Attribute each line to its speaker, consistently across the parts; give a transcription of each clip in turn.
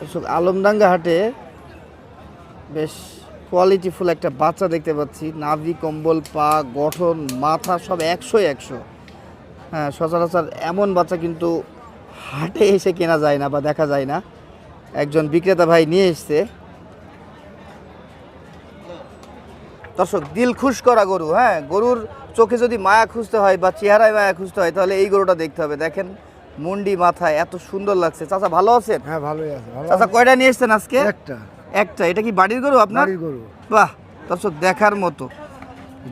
Speaker 1: দর্শক, আলমডাঙ্গা হাটে বেশ কোয়ালিটিফুল একটা বাচ্চা দেখতে পাচ্ছি। নাভি, কম্বল, পা, গঠন, মাথা সব একশো একশো। হ্যাঁ সচরাচর এমন বাচ্চা কিন্তু হাটে এসে কেনা যায় না বা দেখা যায় না। একজন বিক্রেতা ভাই নিয়ে এসছে। দর্শক, দিল খুশ করা গরু হ্যাঁ? গরুর চোখে যদি মায়া খুঁজতে হয় বা চেহারায় মায়া খুঁজতে হয়, তাহলে এই গরুটা দেখতে হবে। দেখেন মুন্ডি মাথা এত সুন্দর লাগছে। চাচা ভালো আছেন?
Speaker 2: হ্যাঁ ভালোই আছে।
Speaker 1: চাচা কয়টা নিয়ে এসেছেন আজকে?
Speaker 2: একটা।
Speaker 1: একটা। এটা কি বাড়ির গরু আপনার?
Speaker 2: বাড়ির গরু।
Speaker 1: বাহ দর্শক দেখার মতো।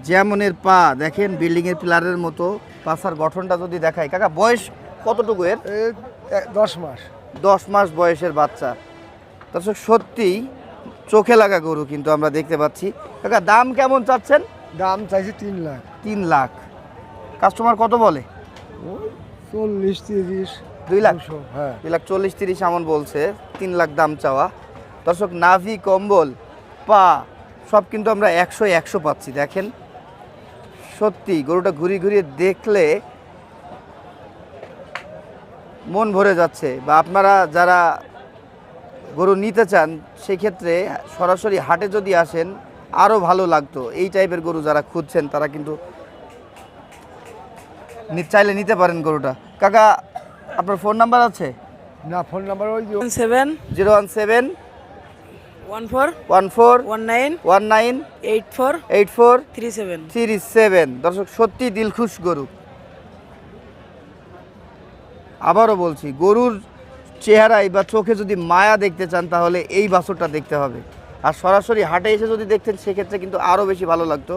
Speaker 1: যেমনের পা দেখেন বিল্ডিং এর পিলারের মতো। পাশার গঠনটা যদি দেখায় কাকা বয়স কতটুকু এর?
Speaker 2: দশ মাস।
Speaker 1: দশ মাস বয়সের বাচ্চা। দর্শক সত্যিই চোখে লাগা গরু কিন্তু আমরা দেখতে পাচ্ছি। কাকা দাম কেমন চাচ্ছেন?
Speaker 2: দাম চাইছে তিন লাখ।
Speaker 1: তিন লাখ। কাস্টমার কত বলে?
Speaker 2: চল্লিশ তিরিশ
Speaker 1: দুই লাখ।
Speaker 2: হ্যাঁ।
Speaker 1: দুই লাখ চল্লিশ তিরিশ এমন বলছে তিন লাখ দাম চাওয়া। দর্শক নাভি কম্বল পা সব কিন্তু আমরা একশো একশো পাচ্ছি দেখেন। সত্যি গরুটা ঘুরিয়ে ঘুরিয়ে দেখলে মন ভরে যাচ্ছে। বা আপনারা যারা গরু নিতে চান সেক্ষেত্রে সরাসরি হাটে যদি আসেন আরও ভালো লাগতো। এই টাইপের গরু যারা খুঁজছেন তারা কিন্তু চাইলে নিতে পারেন গরুটা। কাকা আপনার ফোন নাম্বার আছে?
Speaker 2: না ফোন নাম্বার ওই যে
Speaker 3: seven
Speaker 1: zero one seven
Speaker 3: one four
Speaker 1: one four
Speaker 3: one nine
Speaker 1: one nine
Speaker 3: eight four
Speaker 1: eight four
Speaker 3: three seven
Speaker 1: three seven. দর্শক সত্যি দিলখুশ গরু। আবারও বলছি গরুর চেহারায় বা চোখে যদি মায়া দেখতে চান তাহলে এই বাছরটা দেখতে হবে। আর সরাসরি হাটে এসে যদি দেখতেন সেক্ষেত্রে কিন্তু আরও বেশি ভালো লাগতো।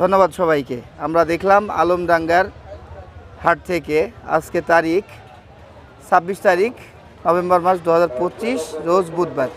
Speaker 1: ধন্যবাদ সবাইকে। আমরা দেখলাম আলমডাঙ্গার হাট থেকে আজকে তারিখ ছাব্বিশ তারিখ নভেম্বর মাস দু হাজার পঁচিশ, রোজ বুধবার।